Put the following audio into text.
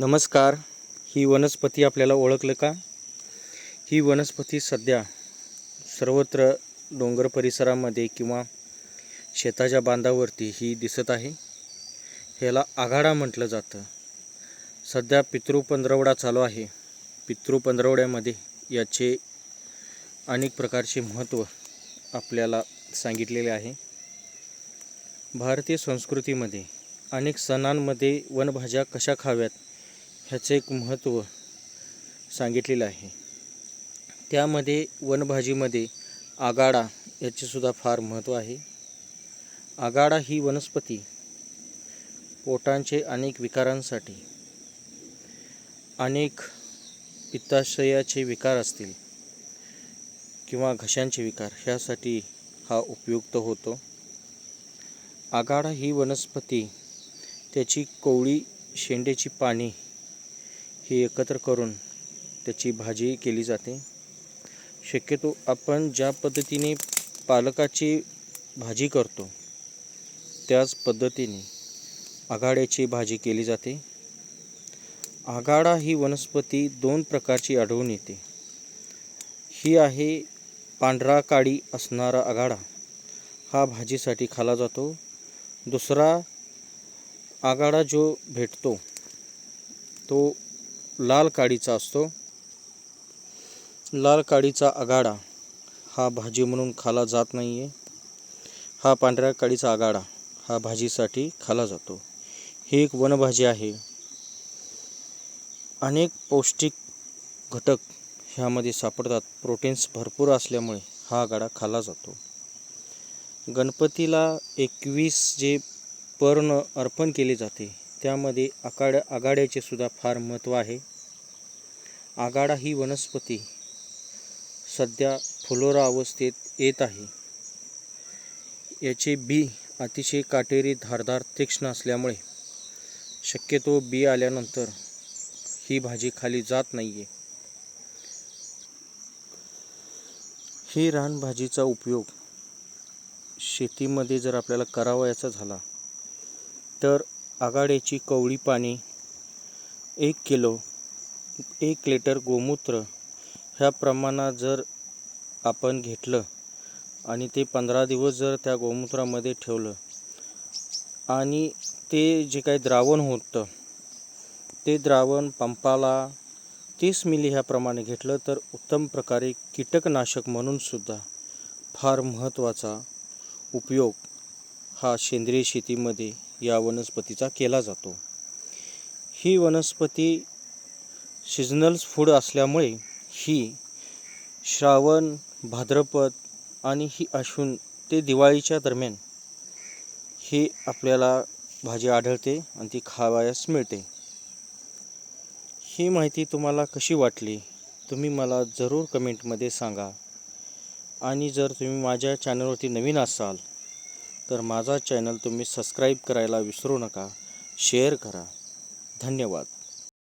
नमस्कार. ही वनस्पती आपल्याला ओळखलं का? ही वनस्पती सध्या सर्वत्र डोंगर परिसरामध्ये किंवा शेताच्या बांधावरती ही दिसत आहे. ह्याला आघाडा म्हटलं जातं. सध्या पितृ पंधरवडा चालू आहे. पितृ पंधरवड्यामध्ये याचे अनेक प्रकारचे महत्त्व आपल्याला सांगितलेले आहे. भारतीय संस्कृतीमध्ये अनेक सणांमध्ये वनभाज्या कशा खाव्यात? ह्याचं एक महत्त्व सांगितलेलं आहे. त्यामध्ये वनभाजीमध्ये आगाडा याचेसुद्धा फार महत्त्व आहे. आगाडा ही वनस्पती पोटांचे अनेक विकारांसाठी अनेक पित्ताशयाचे विकार असतील किंवा घशांचे विकार ह्यासाठी हा उपयुक्त होतो. आगाडा ही वनस्पती त्याची कोवळी शेंडेची पाने ही एकत्र करून त्याची भाजी केली जाते. शक्यतो आपण ज्या पद्धतीने पालकाची भाजी करतो त्याच पद्धतीने आघाड्याची भाजी केली जाते. आघाडा ही वनस्पती दोन प्रकारची आढळून येते. ही आहे पांढरा काळी असणारा आघाडा. हा भाजीसाठी खाला जातो. दुसरा आघाडा जो भेटतो तो लाल काडीचा असतो. लाल काडीचा आघाडा हा भाजी म्हणून खाला जात नाही आहे हा पांढऱ्या काडीचा आघाडा हा भाजीसाठी खाला जातो. ही एक वनभाजी आहे. अनेक पौष्टिक घटक ह्यामध्ये सापडतात. प्रोटीन्स भरपूर असल्यामुळे हा आघाडा खाला जातो. गणपतीला एकवीस जे पर्ण अर्पण केले जाते त्यामध्ये आकाड्या आघाड्याचे सुद्धा फार महत्त्व आहे. आगाडा ही वनस्पती सध्या फुलोरा अवस्थेत येत आहे. याचे बी अतिशय काटेरी धारदार तीक्ष्ण असल्यामुळे शक्यतो बी आल्यानंतर ही भाजी खाली जात नाही आहे ही रानभाजीचा उपयोग शेतीमध्ये जर आपल्याला करावयाचा झाला तर आघाड्याची कवळी पाने एक किलो एक लिटर गोमूत्र ह्या प्रमाणात जर आपण घेतलं आणि ते पंधरा दिवस जर त्या गोमूत्रामध्ये ठेवलं आणि ते जे काही द्रावण होतं ते द्रावण पंपाला तीस मिली ह्याप्रमाणे घेतलं तर उत्तम प्रकारे कीटकनाशक म्हणून सुद्धा फार महत्त्वाचा उपयोग हा सेंद्रिय शेतीमध्ये या वनस्पतीचा केला जातो. ही वनस्पती सिजनल्स फूड असल्यामुळे ही श्रावण भाद्रपद आणि ही अश्विन ते दिवाळीच्या दरम्यान ही आपल्याला भाजी आढळते आणि ती खावायस मिळते. ही माहिती तुम्हाला कशी वाटली तुम्ही मला जरूर कमेंटमध्ये सांगा. आणि जर तुम्ही माझ्या चॅनलवरती नवीन असाल तर माझा चॅनल तुम्ही सबस्क्राईब करायला विसरू नका. शेअर करा. धन्यवाद.